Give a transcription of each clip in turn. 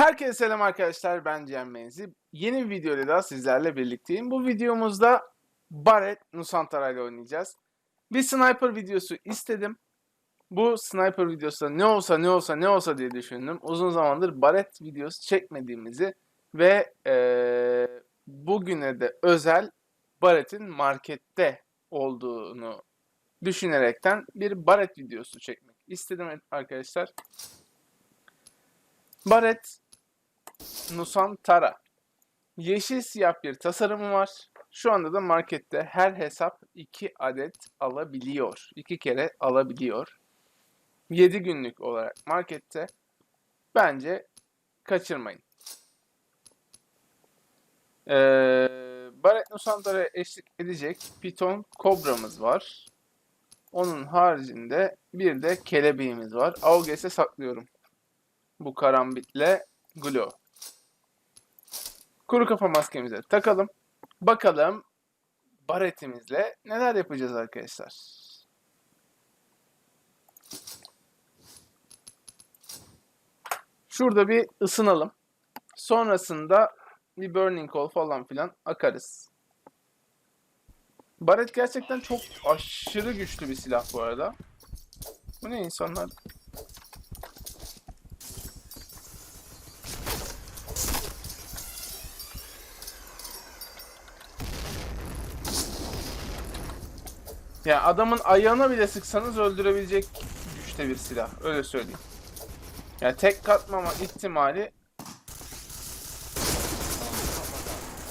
Herkese selam arkadaşlar ben Cem Menzi. Yeni bir video ile daha sizlerle birlikteyim. Bu videomuzda Barret Nusantara ile oynayacağız. Bir sniper videosu istedim. Bu sniper videosu ne olsa ne olsa ne olsa diye düşündüm. Uzun zamandır Barret videosu çekmediğimizi ve eee, bugüne de özel Barrett'in markette olduğunu düşünerekten bir Barret videosu çekmek istedim arkadaşlar. Barret Nusantara. Yeşil siyah bir tasarımı var. Şu anda da markette her hesap 2 adet alabiliyor. 2 kere alabiliyor. 7 günlük olarak markette. Bence kaçırmayın. Ee, Barret Nusantara'ya eşlik edecek Piton Kobra'mız var. Onun haricinde bir de kelebeğimiz var. Auges'e saklıyorum. Bu karambitle Glow. Kuru kafa maskemize takalım. Bakalım baretimizle neler yapacağız arkadaşlar. Şurada bir ısınalım. Sonrasında bir burning call falan filan akarız. Baret gerçekten çok aşırı güçlü bir silah bu arada. Bu ne insanlar? Ya adamın ayağına bile sıksanız öldürebilecek güçte bir silah. Öyle söyleyeyim. Ya tek katmama ihtimali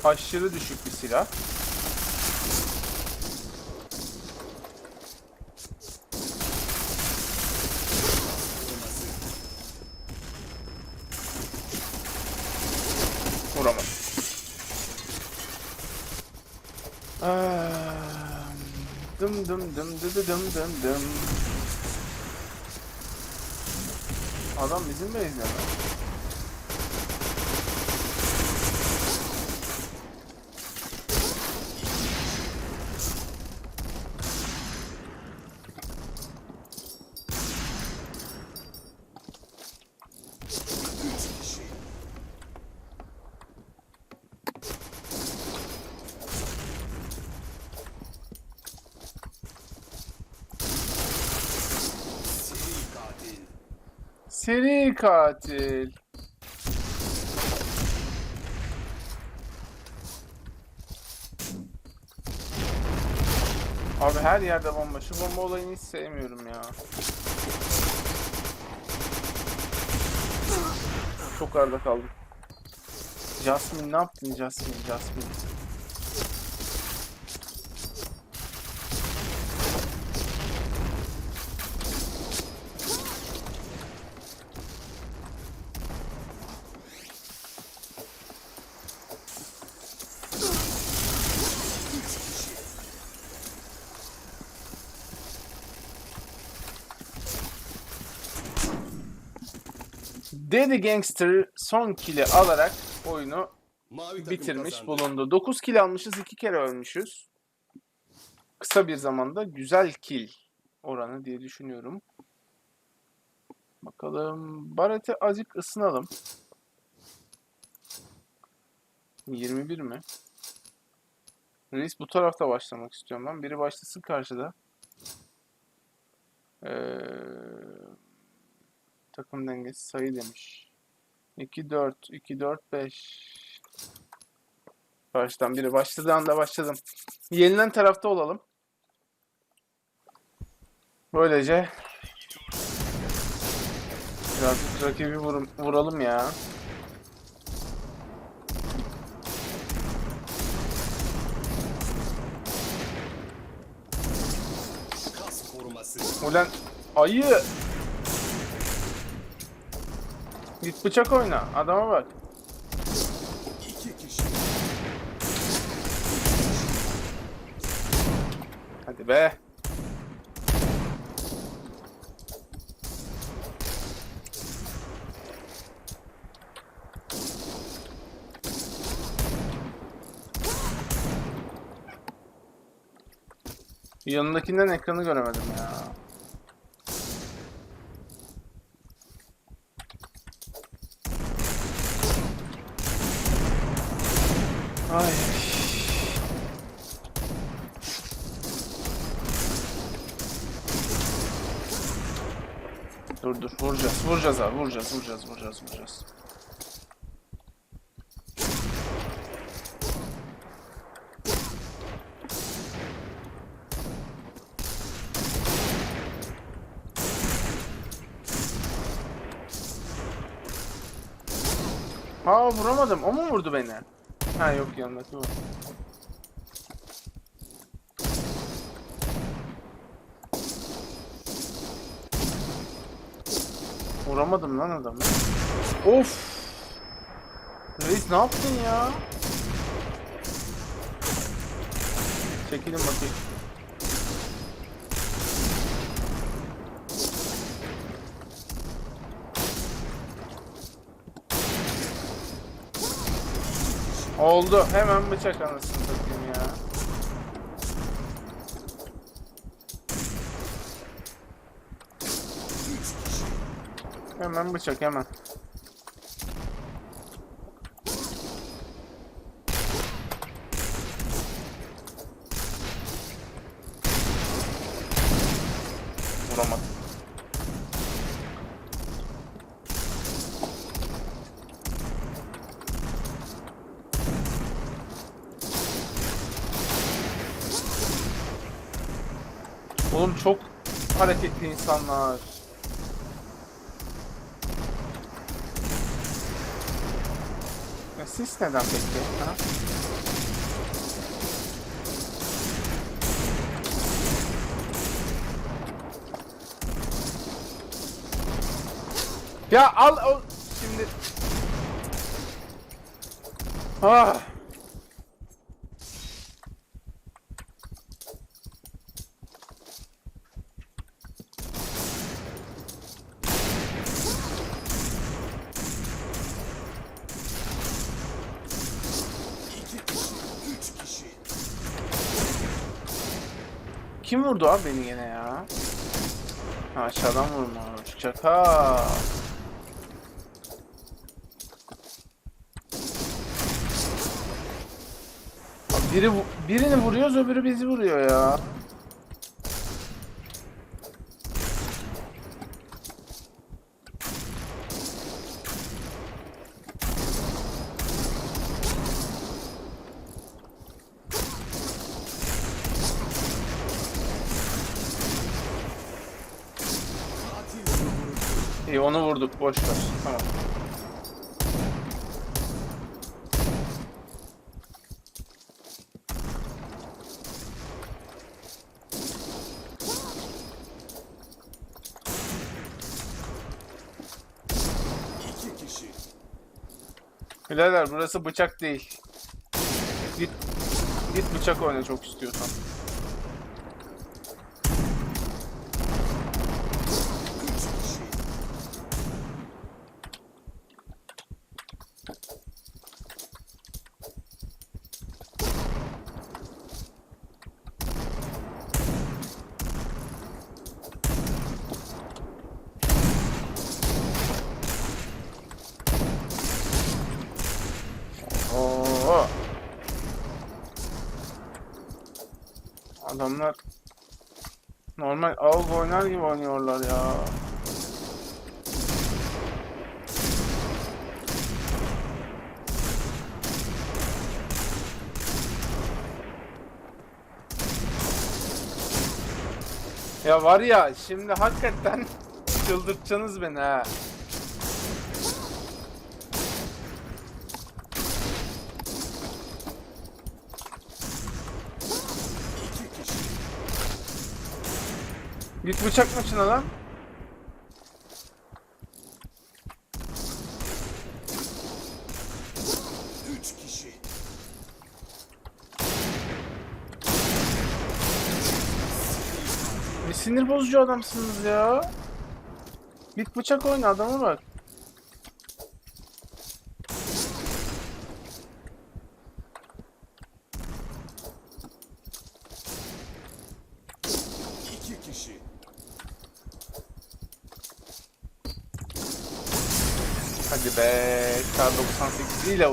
aşırı düşük bir silah. Vuramam. Ah, Dım dı dı dım dım dım. Adam bizim base'de mi? Seri katil. Abi her yerde bomba. Şu bomba olayını hiç sevmiyorum ya. Çok arada kaldım. Jasmine ne yaptın Jasmine? Jasmine. Daddy Gangster son kill'i alarak oyunu Mavi bitirmiş bulundu. 9 kill almışız, 2 kere ölmüşüz. Kısa bir zamanda güzel kill oranı diye düşünüyorum. Bakalım. Barret'e azıcık ısınalım. 21 mi? Reis bu tarafta başlamak istiyorum ben. Biri başlasın karşıda. Ee, takım dengesi sayı demiş. 2 4 2 4 5 Baştan biri başladığı anda başladım. Yenilen tarafta olalım. Böylece biraz rakibi vurum- vuralım ya. Ulan ayı. Git bıçak oyna. Adama bak. İki kişi. Hadi be. Yanındakinden ekranı göremedim ya. Ay. Dur dur vuracağız vuracağız abi vuracağız vuracağız vuracağız vuracağız. Aa vuramadım. O mu vurdu beni? Ha yok yanındaki vurdu. Vuramadım lan adamı. Of. Reis ne yaptın ya? Çekilin bakayım. Oldu. Hemen bıçak anasını satayım ya. Hemen bıçak hemen. Vuramadım. Oğlum çok hareketli insanlar. Ya siz neden peki? Ha? Ya al o şimdi. Ah. Kim vurdu abi beni gene ya? Ha, aşağıdan vurmuş. Çaka. Biri birini vuruyoruz öbürü bizi vuruyor ya. Katil vuruldu. İyi onu vurduk boş ver. Tamam. İki kişi. Birader burası bıçak değil. Git git bıçak oyna çok istiyorsan. Üç kişi. Oo. Adamlar normal AUG oynar gibi oynuyorlar ya. Ya var ya şimdi hakikaten çıldırtacaksınız beni ha. Git bıçak maçına lan. Üç sinir bozucu adamsınız ya. Git bıçak oyna adama bak. İki kişi. Hadi be. K98 ile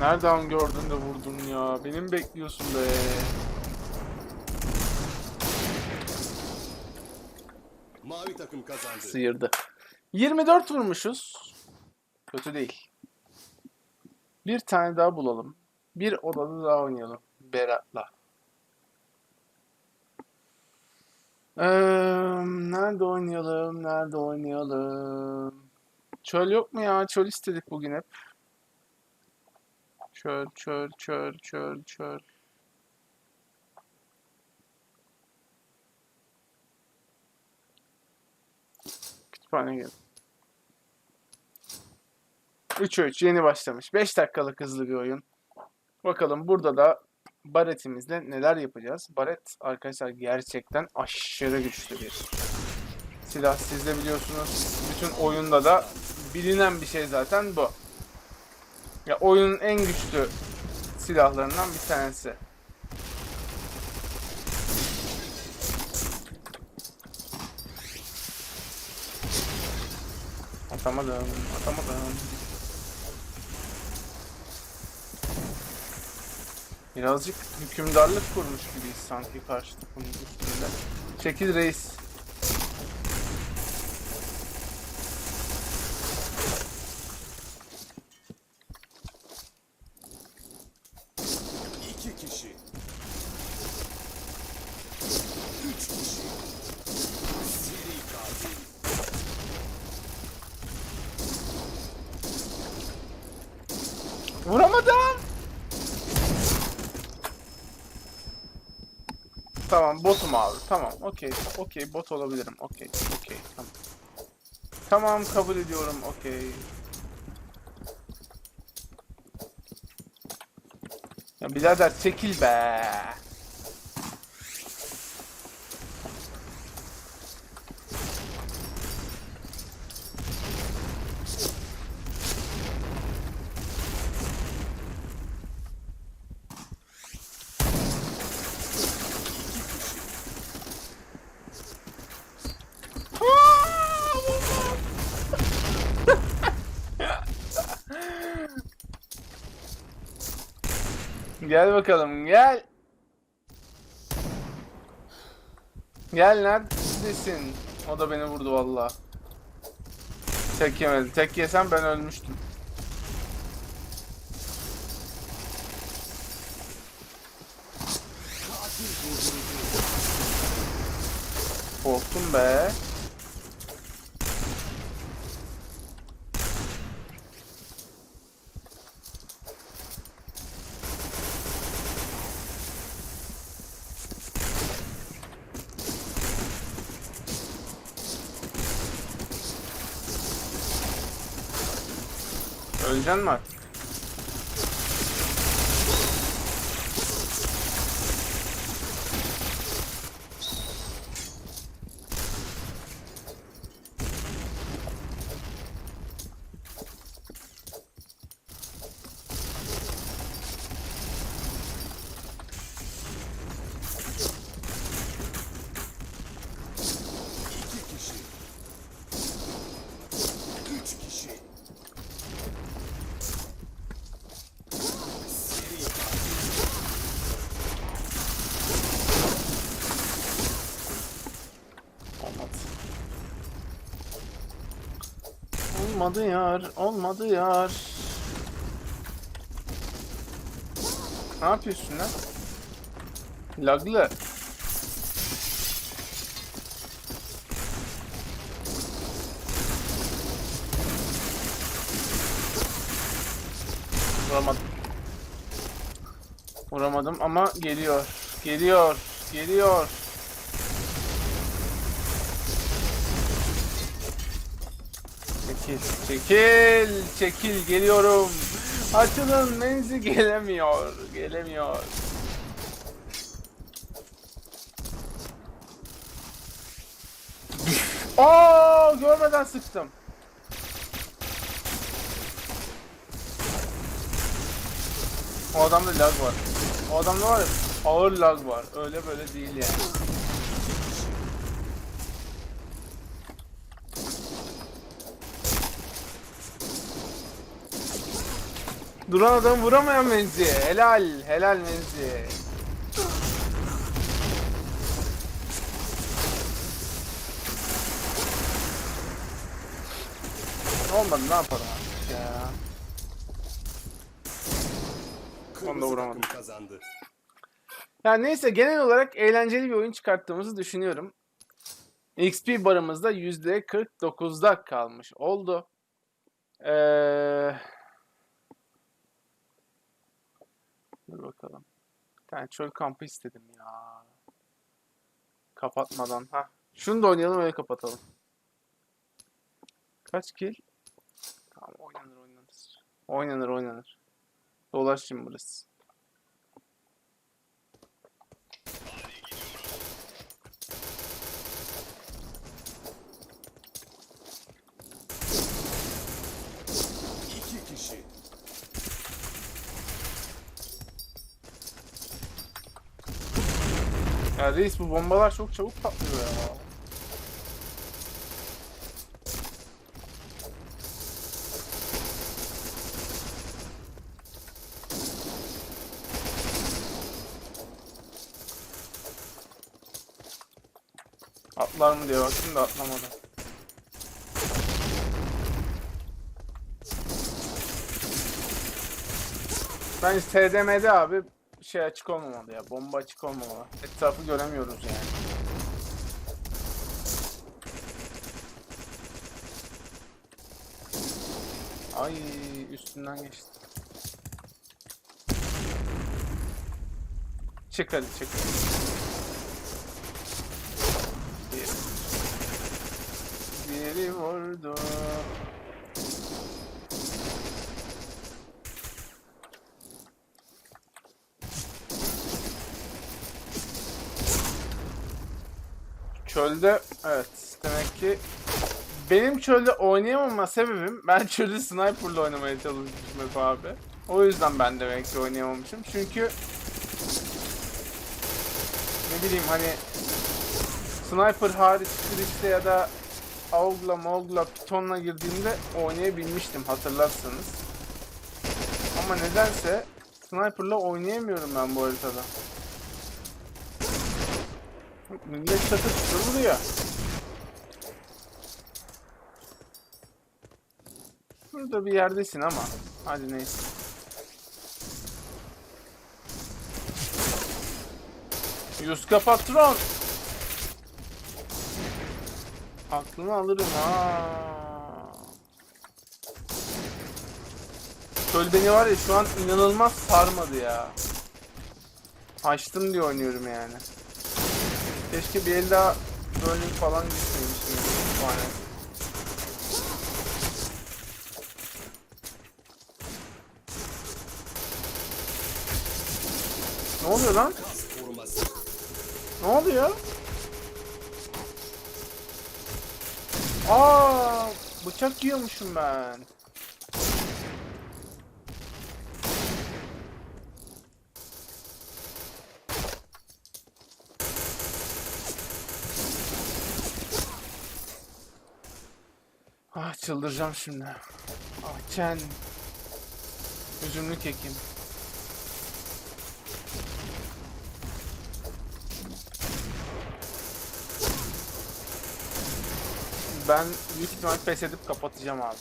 nereden gördün de vurdun ya? Benim bekliyorsun be. Mavi takım kazandı. Sıyırdı. 24 vurmuşuz. Kötü değil. Bir tane daha bulalım. Bir odada daha oynayalım. Berat'la. Eee, nerede oynayalım? Nerede oynayalım? Çöl yok mu ya? Çöl istedik bugün hep. Çöl, çöl, çöl, çöl, çöl. Kütüphane gel. 3'e 3 yeni başlamış. 5 dakikalık hızlı bir oyun. Bakalım burada da Baret'imizle neler yapacağız. Baret arkadaşlar gerçekten aşırı güçlü bir silah. Siz de biliyorsunuz bütün oyunda da bilinen bir şey zaten bu. Ya oyunun en güçlü silahlarından bir tanesi. Atamadım, atamadım. Birazcık hükümdarlık kurmuş gibiyiz sanki karşı takımın üstünde. Çekil reis. Vuramadım. Tamam botum abi. Tamam okey. Okey bot olabilirim. Okey. Okey. Tamam. Tamam kabul ediyorum. Okey. Ya birader çekil be. Gel bakalım gel. Gel neredesin? O da beni vurdu valla. Tek yemedi. Tek yesem ben ölmüştüm. Korktum be. Öleceksin mi artık? Olmadı yar, olmadı yar. Ne yapıyorsun lan? Laglı. Vuramadım. Vuramadım ama geliyor. Geliyor. Geliyor. Çekil, çekil, çekil, geliyorum. Açılın, menzi gelemiyor, gelemiyor. Aa, görmeden sıktım. O adamda lag var. O adamda var ya, ağır lag var. Öyle böyle değil yani. Duran adamı vuramayan Menzi. Helal. Helal Menzi. Olmadı ne yapalım artık ya. Kırmızı vuramadım. takım kazandı. Yani neyse genel olarak eğlenceli bir oyun çıkarttığımızı düşünüyorum. XP barımızda %49'da kalmış oldu. Ee... Dur bakalım. Bir tane çöl kampı istedim ya. Kapatmadan. ha. Şunu da oynayalım öyle kapatalım. Kaç kill? Tamam oynanır oynanır. Oynanır oynanır. Dolaş şimdi burası. İki kişi. Ya reis bu bombalar çok çabuk patlıyor ya. Atlar mı diye baktım da atlamadı. Bence TDM'de abi şey açık olmamalı ya. Bomba açık olmamalı. Etrafı göremiyoruz yani. Ay üstünden geçti. Çık hadi çık. Bir- Biri vurdu. Çölde evet demek ki benim çölde oynayamama sebebim ben çölde sniper'la oynamaya çalışmışım hep abi. O yüzden ben demek ki oynayamamışım. Çünkü ne bileyim hani sniper hariç Chris'te ya da AUG'la MAUG'la Python'la girdiğimde oynayabilmiştim hatırlarsanız. Ama nedense sniper'la oynayamıyorum ben bu haritada. Millet çatır çatır vuruyor. Burada bir yerdesin ama. Hadi neyse. Yuska patron. Aklını alırım ha. Çöl beni var ya şu an inanılmaz sarmadı ya. Açtım diye oynuyorum yani. Keşke bir el daha bölüm falan gitmemiştim. kütüphane. Ne oluyor lan? Ne oluyor? Aa, bıçak yiyormuşum ben. Ah çıldıracağım şimdi. Ah Chen. Üzümlü kekim. Ben büyük ihtimal pes edip kapatacağım abi.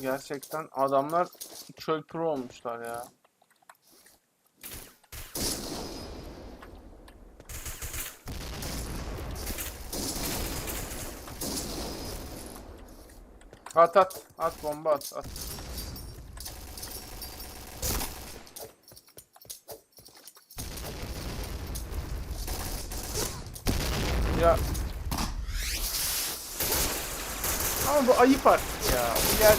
Gerçekten adamlar çöl pro olmuşlar ya. At at. At bomba at at. Ya. Ama bu ayıp artık ya. Bu yani.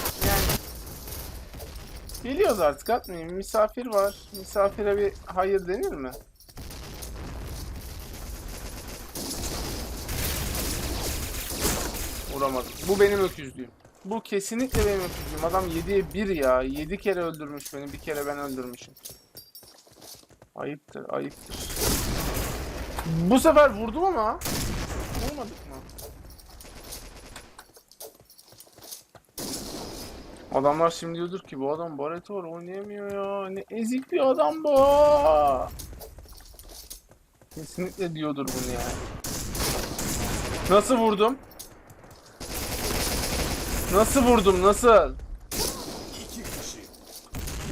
Geliyoruz artık atmayayım. Misafir var. Misafire bir hayır denir mi? Vuramadım. Bu benim öküzlüğüm. Bu kesinlikle benim öküzlüğüm. Adam 7'ye 1 ya. 7 kere öldürmüş beni. Bir kere ben öldürmüşüm. Ayıptır, ayıptır. Bu sefer vurdum ama. Vurmadık mı? Adamlar şimdi diyordur ki bu adam Barret var oynayamıyor ya. Ne ezik bir adam bu. Kesinlikle diyordur bunu yani. Nasıl vurdum? Nasıl vurdum nasıl?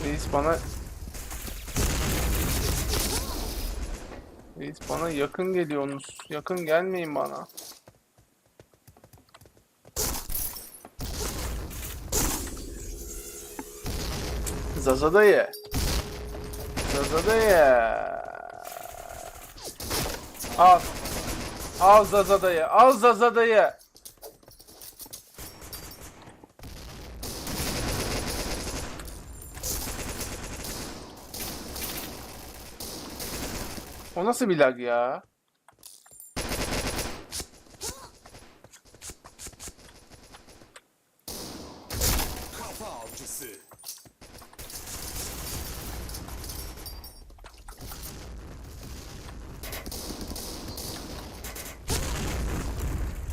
Reis bana Reis bana yakın geliyorsunuz. Yakın gelmeyin bana. Zaza dayı. Zaza dayı. Al. Al Zaza dayı. Al Zaza dayı. O nasıl bir lag ya? Kafa avcısı.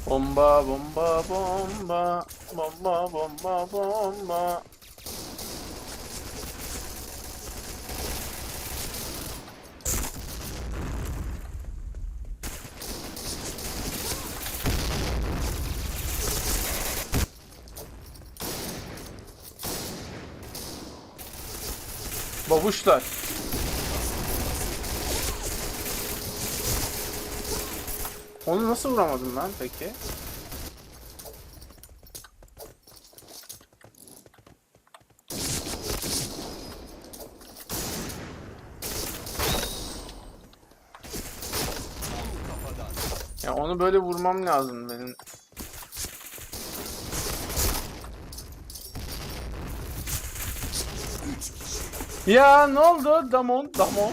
Bomba bomba bomba bomba bomba bomba Babuşlar. Onu nasıl vuramadım ben peki? Ya onu böyle vurmam lazım benim. Ya ne oldu? Damon, Damon.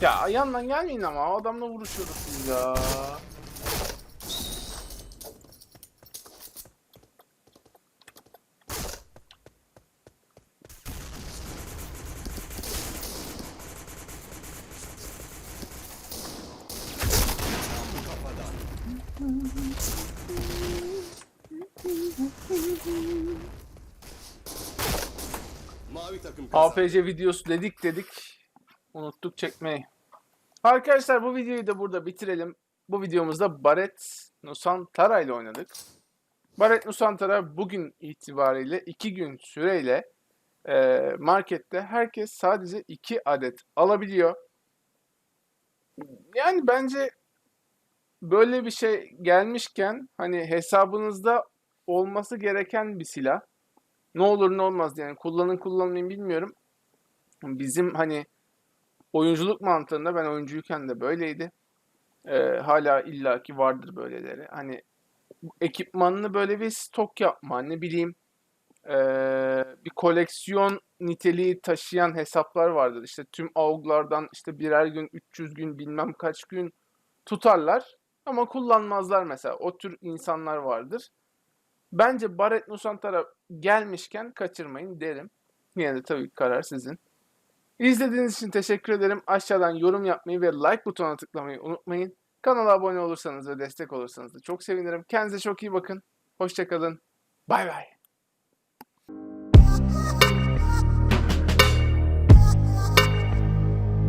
Ya yandan gelmeyin ama adamla vuruşuyoruz ya. Takım kazandı. APC videosu dedik dedik. Unuttuk çekmeyi. Arkadaşlar bu videoyu da burada bitirelim. Bu videomuzda Barret Nusantara ile oynadık. Barret Nusantara bugün itibariyle 2 gün süreyle e, markette herkes sadece 2 adet alabiliyor. Yani bence böyle bir şey gelmişken hani hesabınızda olması gereken bir silah. Ne olur ne olmaz yani kullanın kullanmayın bilmiyorum. Bizim hani oyunculuk mantığında ben oyuncuyken de böyleydi. Ee, hala illaki vardır böyleleri. Hani ekipmanını böyle bir stok yapma ne bileyim ee, bir koleksiyon niteliği taşıyan hesaplar vardır. İşte tüm AUG'lardan işte birer gün 300 gün bilmem kaç gün tutarlar ama kullanmazlar mesela. O tür insanlar vardır. Bence Barret Nusantara gelmişken kaçırmayın derim. Yine de tabii karar sizin. İzlediğiniz için teşekkür ederim. Aşağıdan yorum yapmayı ve like butonuna tıklamayı unutmayın. Kanala abone olursanız ve destek olursanız da çok sevinirim. Kendinize çok iyi bakın. Hoşçakalın. Bay bay.